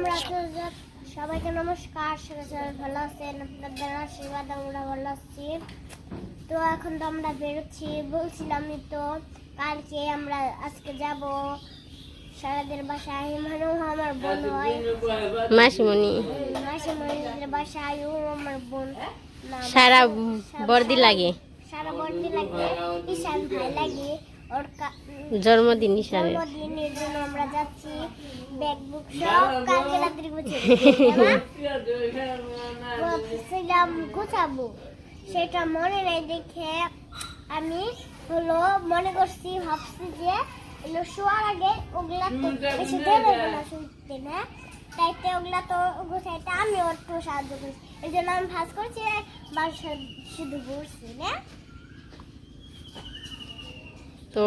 আমরা তো সবাইকে নমস্কার সবাই ভালো আছেন? আপনাদের আশীর্বাদ আমরা ভালো আছি। তো এখন তো আমরা বেরোচ্ছি বলছিলাম তো কালকে আমরা আজকে যাব সারাদের বাসায়। মানু আমার বোন হয়। মাসিমণি। মাসে মনিদের বাসায় ও আমার বোন। সারা বর্দি লাগে। সারা বর্দি লাগে। ঈশান ভাই লাগে। জন্মদিন নিশানের জন্মদিনের আমরা যাচ্ছি বুক সেটা মনে নেই দেখে আমি হলো মনে করছি, ভাবছি যে হলো শোয়ার আগে ওগুলা বেশি দেবে না শুনতে না। তাইতে ওগুলা তো গুছাইতে আমি একটু সাহায্য করছি এই জন্য আমি ভাজ করছি বাসা শুধু ঘুরছি না? তো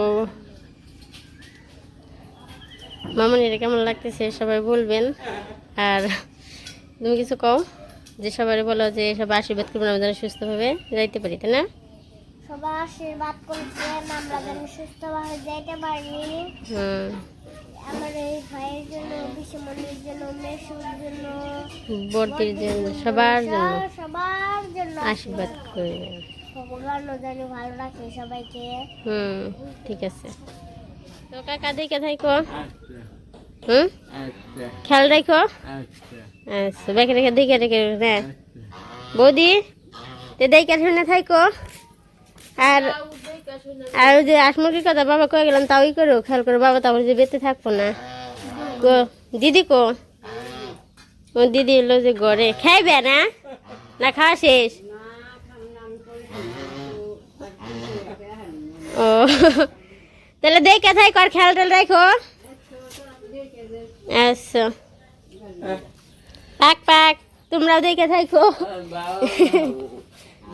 মামনিরা কেমন লাগতেছে সবাই বলবেন। আর তুমি কিছু কও? যে সবাই বলো যে সব আশীর্বাদ করবেন আমরা যেন সুস্থভাবে যাইতে পারি তাই না? সবাই আশীর্বাদ আমরা যেন সুস্থভাবে যাইতে পারি। হুম। আমার এই ভাইয়ের জন্য বিশ্বমণির জন্য জন্য বর্তির জন্য সবার জন্য সবার জন্য আশীর্বাদ। করবেন ভগবান যেন ভালো রাখে সবাইকে। হুম ঠিক আছে। তো কাকা দেখে থাকো। হুম? খেয়াল রাখো। আচ্ছা। বেঁকে রেখে দেখে রেখে হ্যাঁ বৌদি তো দেখে শুনে থাকো। আর আর ওই যে আসমুরগির কথা বাবা কয়ে গেলাম তাওই করো খেয়াল করো বাবা তারপর যে বেঁচে থাকব না। গো দিদি কো? ও দিদি এলো যে ঘরে। খাইবে না? না খাওয়া শেষ? তাহলে দেখে থাকো কর খেয়াল টেল রাখো। আচ্ছা। পাক পাক তোমরাও দেখে থাকো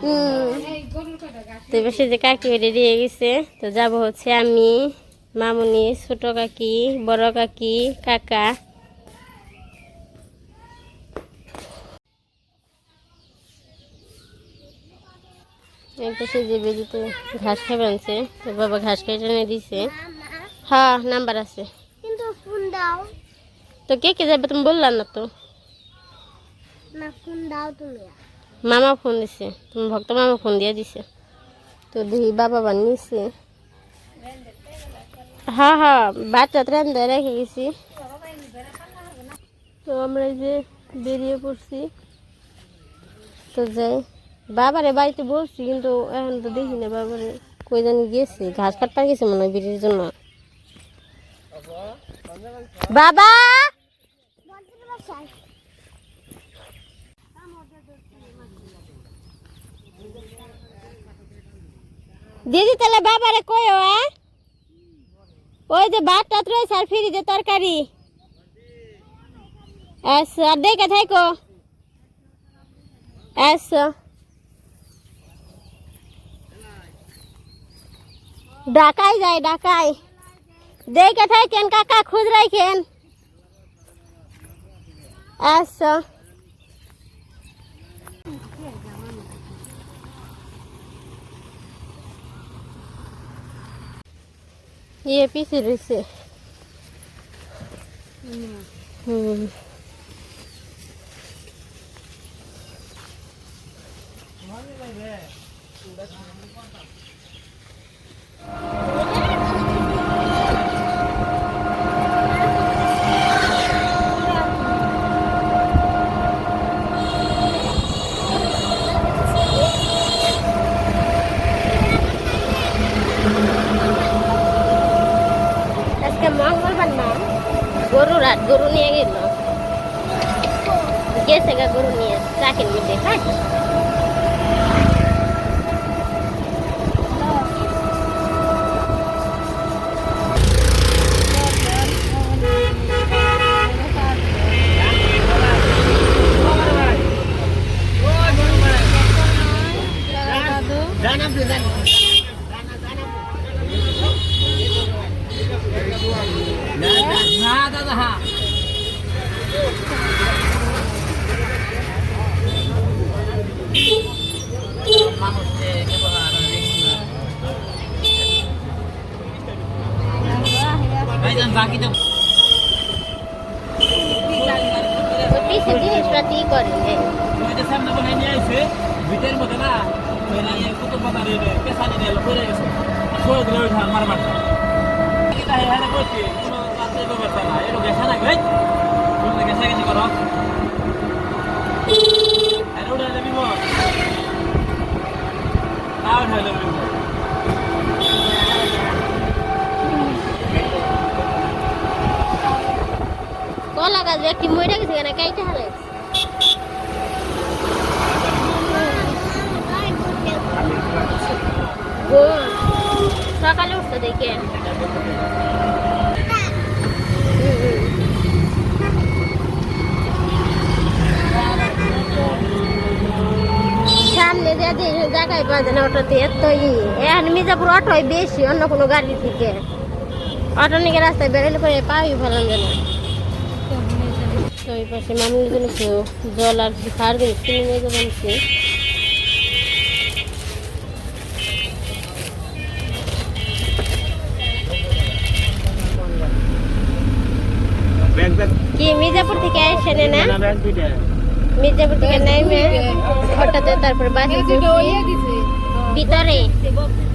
হুম। তো বেশি যে কাকি রেডি হয়ে গেছে তো যাব হচ্ছে আমি মামুনি ছোট কাকি বড় কাকি কাকা। পাশে যে বেদিতে ঘাস খাবে আনছে তো বাবা ঘাস কেটে এনে দিছে। হ্যাঁ নাম্বার আছে। কিন্তু ফোন দাও। তো কে কে যাবে তুমি বললাম না তো। না ফোন দাও তুমি। মামা ফোন দিছে তুমি ভক্ত মামা ফোন দিয়ে দিছে। তো দেখি বাবা বানিয়েছে। হ্যাঁ হ্যাঁ বাচ্চা ট্রেন দিয়ে রেখে গেছি। তো আমরা যে বেরিয়ে পড়ছি। তো যাই। বাবারে বাড়িতে বলছি, কিন্তু এখন তো দেখি না বাবারে কই জানি গেছে, ঘাস কাটতে গেছে মনে হয় বিড়ির জন্য। বাবা! বন্ধুর বাসায় দিদি, তাহলে বাবারে কইও হ্যাঁ ওই যে ভাত টাত রয়েছে আর ফ্রিজে তরকারি। আচ্ছা আর দেখে থাকো আচ্ছা। ডাকাই যায় ডাকাই দেখে থাকেন কাকা খুদ রাখেন আচ্ছা ইয়ে পিছে রয়েছে হুম আজকে মঙ্গলবার না গরুর হাট গরু নিয়ে গেল গেছে গা গরু নিয়ে চাকের মধ্যে হ্যাঁ করে হ্যাঁ। ওই যে সামনে বলে নিয়ে আইছে ভিটের মধ্যে না মারবার এটা হ্যাঁ করছি কোনো রাত্রে ব্যবস্থা না এরকম গেছে না ভাই তুমি গেছে গেছে করো আরে উড়ে যাবি মো না উঠে যাবি মো কলা গাছ একটি মরে গেছে কেন কাইটা হালে ঘুম সকালে উঠতে দেখে সামনে যে দিয়ে জায়গায় পাওয়া যায় না অটোতে এত ই এখন মির্জাপুর অটোয় বেশি অন্য কোনো গাড়ি থেকে। অটো নিয়ে রাস্তায় বেরোলে পরে পাই ভালো যায় না। তো ওই পাশে জল আর খাওয়ার জিনিস কিনে নিয়ে যাব নিচ্ছি ব্যাগ ব্যাগ কি মির্জাপুর থেকে আসেনে না মির্জাপুর থেকে নেমে হঠাৎ তারপরে বাসে Bitter eh.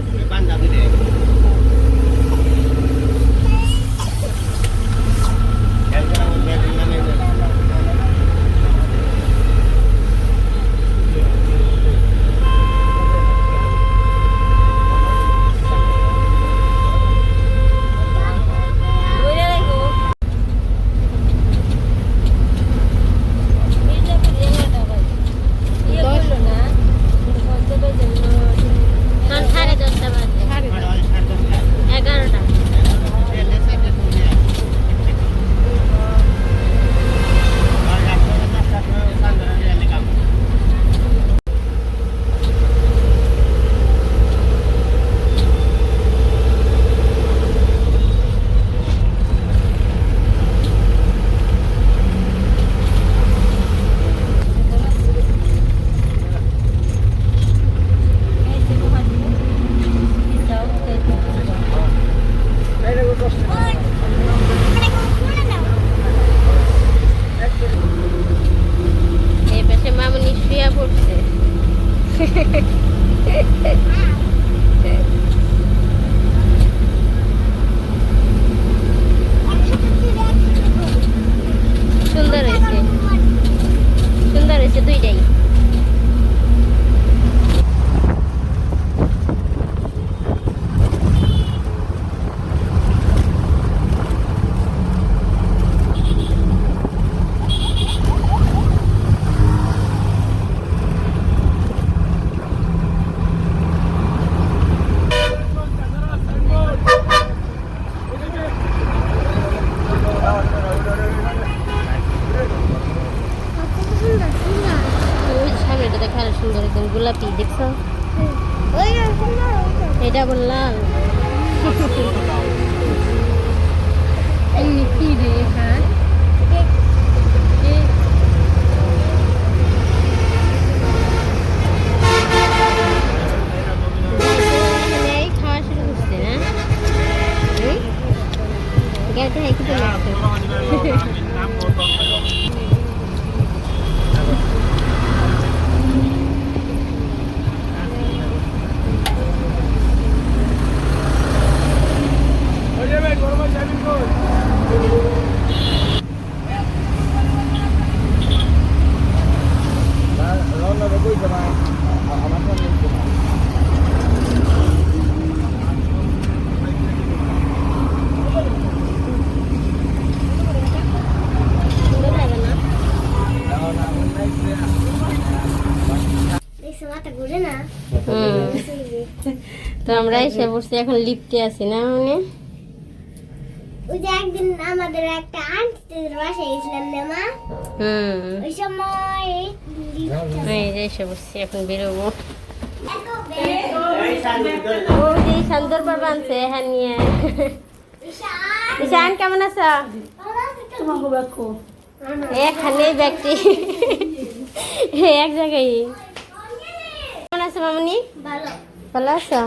তো আমরা এসে বসছি এখন লিফটে আছি না মানে? ওই যে একদিন আমাদের একটা আন্টিদের বাসায় গেছিলাম না মা। হুম। ওই সময় এই যে এসে বসছি এখন বেরোবো। সুন্দর আনছে হ্যাঁ নিয়ে। ঈশান। কেমন আছো? এখানে ব্যক্তি। এক জায়গায়। কেমন আছো মামনি? ভালো। ভালো আছো?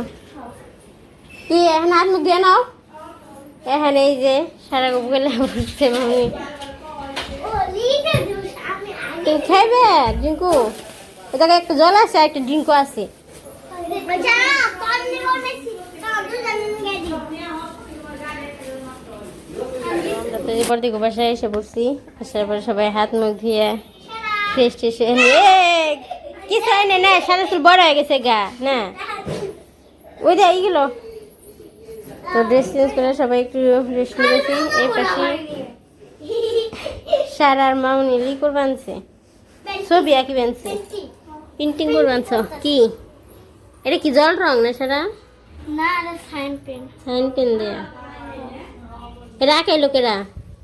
কি এখন হাত মুখ দিয়ে নাও। এখানে এই যে সারা গেলে বসছে আমি তুমি খাইবে, ডিঙ্কু? এটাকে একটা জল আছে, একটা ডিঙ্কু আছে। তো এরপর থেকে বাসায় এসে পড়ছি। আসার পরে সবাই হাত মুখ ধুয়ে ফ্রেশ ট্রেশ কিছু হয় না, সাদা চুল বড় হয়ে গেছে গা, না। ওই দে এইগুলো। তো ড্রেস চেঞ্জ করে সবাই একটু রেস্ট নিয়েছি এই পাশে সারার মাউনি লিকর বানছে ছবি আঁকি বানছে। পেন্টিং করে বানছ কি? এটা কি জল রং না সারা? না সাইন পেন সাইন পেন দেয়া। এটা লোকেরা?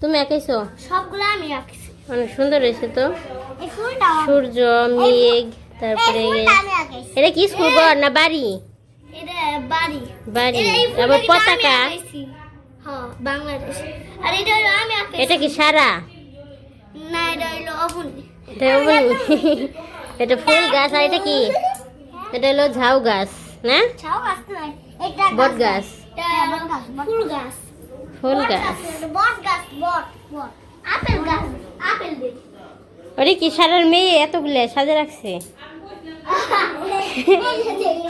তুমি আঁকাইছো? সবগুলো আমি আঁকছি। অনেক সুন্দর হয়েছে তো। সূর্য মেঘ তারপরে এটা কি স্কুল ঘর না বাড়ি? এটা বাড়ি। বাড়ি। আবার পতাকা? হ্যাঁ বাংলাদেশ। আর এটা হলো আমি এটা কি সারা? না এটা হলো অবন। এটা ওই- এটা ফুল গাছ আর এটা কি? এটা হলো ঝাউ গাছ না? ছাও গাছ নয় এটা বট গাছ। ফুল গাছ। ফুল গাছ। বট গাছ বট বট। আপেল গাছ আপেল ওরে কি সারার মেয়ে এতগুলো সাজে রাখছে?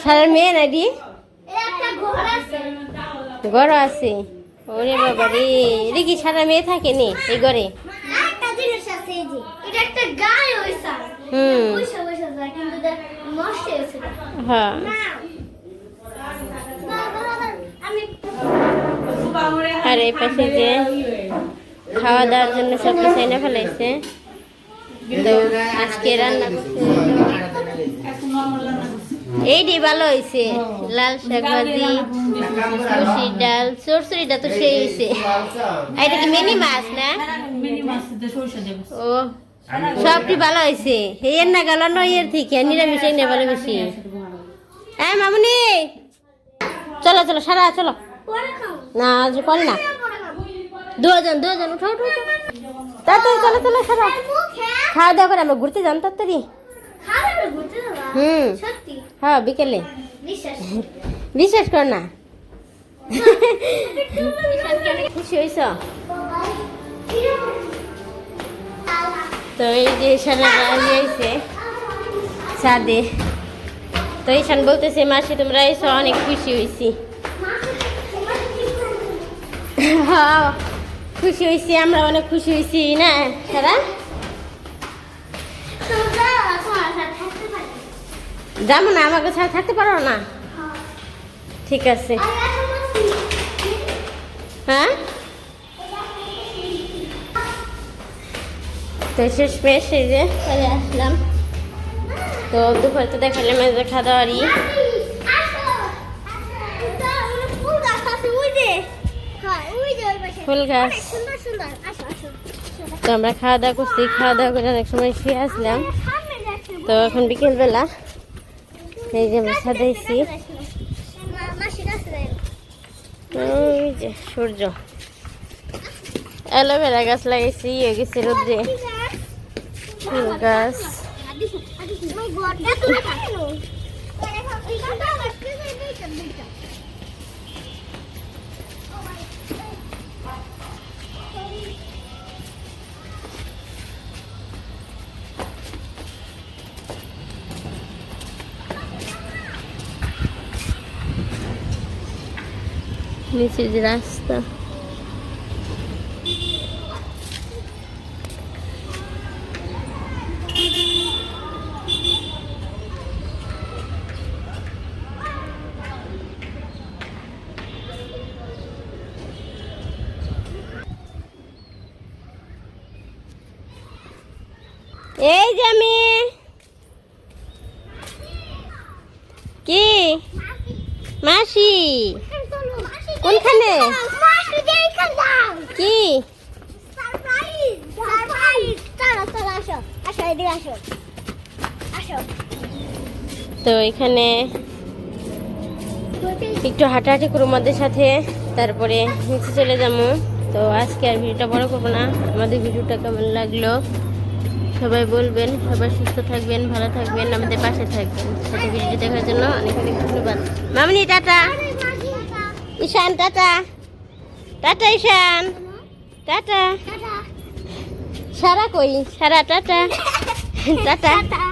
সারার মেয়ে না দি ঘর আছে। ওরে বাবা রে। এটা কি সারা মেয়ে থাকে নি এই ঘরে? হ্যাঁ। আর এই পাশে যে খাওয়া দাওয়ার জন্য সব কিছু এনে ফেলাইছে। তো আজকে রান্না করছে এইটি ভালো হয়েছে লাল শাক ভাজি মুসুরি ডাল চরচুরিটা তো সেই হয়েছে এটা কি মিনি মাছ না? ও সবটি ভালো হয়েছে এর না গেল এর থেকে নিরামিষ এনে ভালো বেশি হ্যাঁ মামুনি! চলো চলো সারা চলো। না আজ করে না। দুজন দুজন উঠো উঠো তাড়াতাড়ি চলো চলো সারা। খাওয়া দাওয়া করে আমরা ঘুরতে যান তাড়াতাড়ি। হুম। হ্যাঁ বিকেলে। বিশ্বাস? কর না। খুশি হয়েছ? তো এই যে সারা আইছে ছাদে। তো ঈশান বলতেছে মাসি তোমরা এসো অনেক খুশি হয়েছি হ্যাঁ খুশি হয়েছি আমরা অনেক খুশি হয়েছি না সারা? যাব না আমাকে ছাড়া থাকতে পারো না? ঠিক আছে। হ্যাঁ? তো শেষ পেশ এই যে চলে আসলাম। তো দুপুরে তো দেখালাম এই যে খাওয়া দাওয়ারই ফুল গাছ তো আমরা খাওয়া দাওয়া করছি খাওয়া দাওয়া করে অনেক সময় শুয়ে আসলাম। তো এখন বিকেলবেলা। এই যে আমরা সাজাইছি সূর্য। অ্যালোভেরা গাছ লাগাইছি হয়ে গেছে রোদ্রে। ফুল গাছ। নিচে যে রাস্তা এই যে আমি কি মাসি কোনখানে? কি? তো এখানে একটু হাঁটাহাঁটি করব আমাদের সাথে, তারপরে নিচে চলে যাব। তো আজকে আর ভিডিওটা বড় করব না। আমাদের ভিডিওটা কেমন লাগল সবাই বলবেন। সবাই সুস্থ থাকবেন, ভালো থাকবেন, আমাদের পাশে থাকবেন। সাথে ভিডিও দেখার জন্য অনেক অনেক ধন্যবাদ। Mamoni, tata. Ishan tata. Tata Ishan. Tata. Sara কই? সারা টাটা। টাটা।